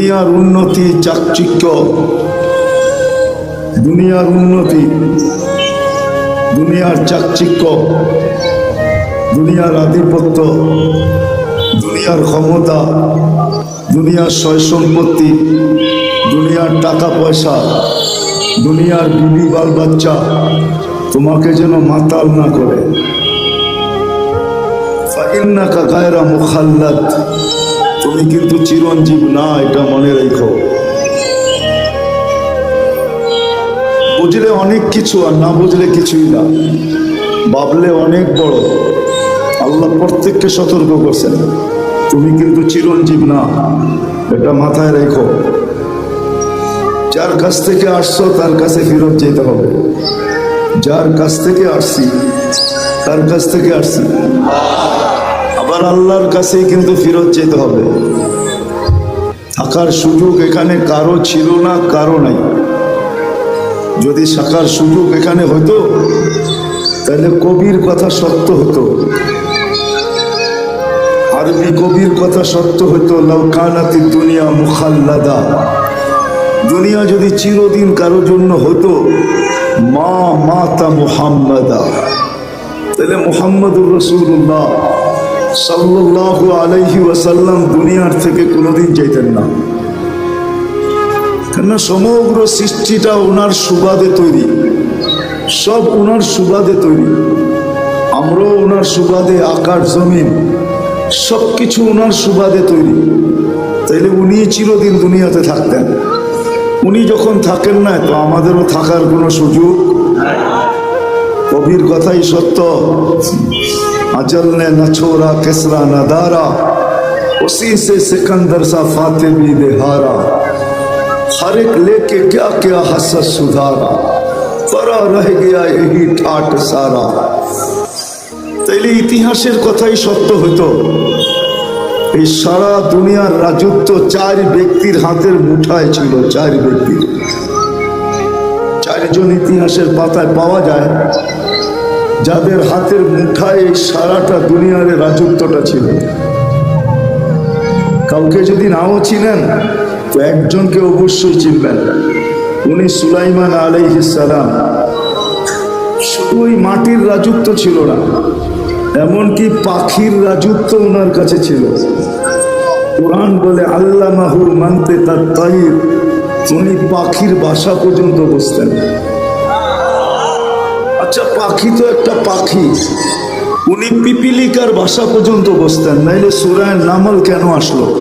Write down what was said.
দুনিয়ার উন্নতি চাকচিক্য। দুনিয়ার উন্নতি, দুনিয়ার চাকচিক্য, দুনিয়ার আধিপত্য, দুনিয়ার ক্ষমতা, দুনিয়ার সয় সম্পত্তি দুনিয়ার টাকা পয়সা দুনিয়ার বিবি বাল বাচ্চা তোমাকে যেন মাতাল না করে। ফাইন্নাকা গায়রা মুখাল্লাদ। তুমি কিন্তু চিরঞ্জীব না, এটা মনে রেখো। বুঝলে অনেক কিছু আর না বুঝলে কিছুই না। ভাবলে অনেক বড়। আল্লাহ প্রত্যেককে সতর্ক করছেন। তুমি কিন্তু চিরঞ্জীব না, এটা মাথায় রেখো। যার কাছ থেকে আসছো, তার কাছে ফেরত যেতে হবে। যার কাছ থেকে আসছি, তার কাছ থেকে আসছি। আবার আল্লাহর কাছেই কিন্তু ফেরত যেতে হবে। থাকার সুযোগ এখানে কারও ছিল না, কারও নাই। যদি থাকার সুযোগ এখানে হতো, তাহলে কবির কথা সত্য হতো। আরবি কবির কথা সত্য হতো লৌকানাতি দুনিয়া মুখাল্লাদা। দুনিয়া যদি চিরদিন কারোর জন্য হতো, মা মাতা মুহাম্মাদা। তাহলে মোহাম্মদুর রসুল্লাহ সাল্লাহ আলাইহি ওয়াসাল্লাম দুনিয়ার থেকে কোনোদিন চাইতেন না। কেননা সমগ্র সৃষ্টিটা ওনার সুবাদে তৈরি। সব ওনার সুবাদে তৈরি। আমরাও ওনার সুবাদে আকাশ জমিন সব কিছু ওনার সুবাদে তৈরি। তাইলে উনি চিরদিন দুনিয়াতে থাকতেন। উনি যখন থাকেন না, তো আমাদেরও থাকার কোনো সুযোগ? কবির কথাই সত্য। अजल ने न छोड़ा किसरा न दारा उसी से सिकंदर सा फाते भी हारा हर एक लेके क्या क्या हसत सुधारा परा रह गया यही ठाट सारा তাইলে ইতিহাসের কথাই সত্য হতো এই সারা দুনিয়ার রাজত্ব চার ব্যক্তির হাতের মুঠায় ছিল চার ব্যক্তির চারজন ইতিহাসের পাতায় পাওয়া যায় যাদের হাতের মুঠায় সারাটা দুনিয়ার রাজত্বটা ছিল। কাউকে যদি নাও চিনেন, তো একজনকে অবশ্যই চিনবেন উনি সুলাইমান আলাইহিসালাম শুধু ওই মাটির রাজত্ব ছিল না, এমনকি পাখির রাজত্ব ওনার কাছে ছিল। কোরআন বলে আল্লাহ মাহুর মানতে তার তাইর। উনি পাখির বাসা পর্যন্ত বসতেন। আচ্ছা পাখি তো একটা পাখি। উনি পিপিলিকার ভাষা পর্যন্ত বসতেন, নাইলে সুরায় নামল কেন আসলো?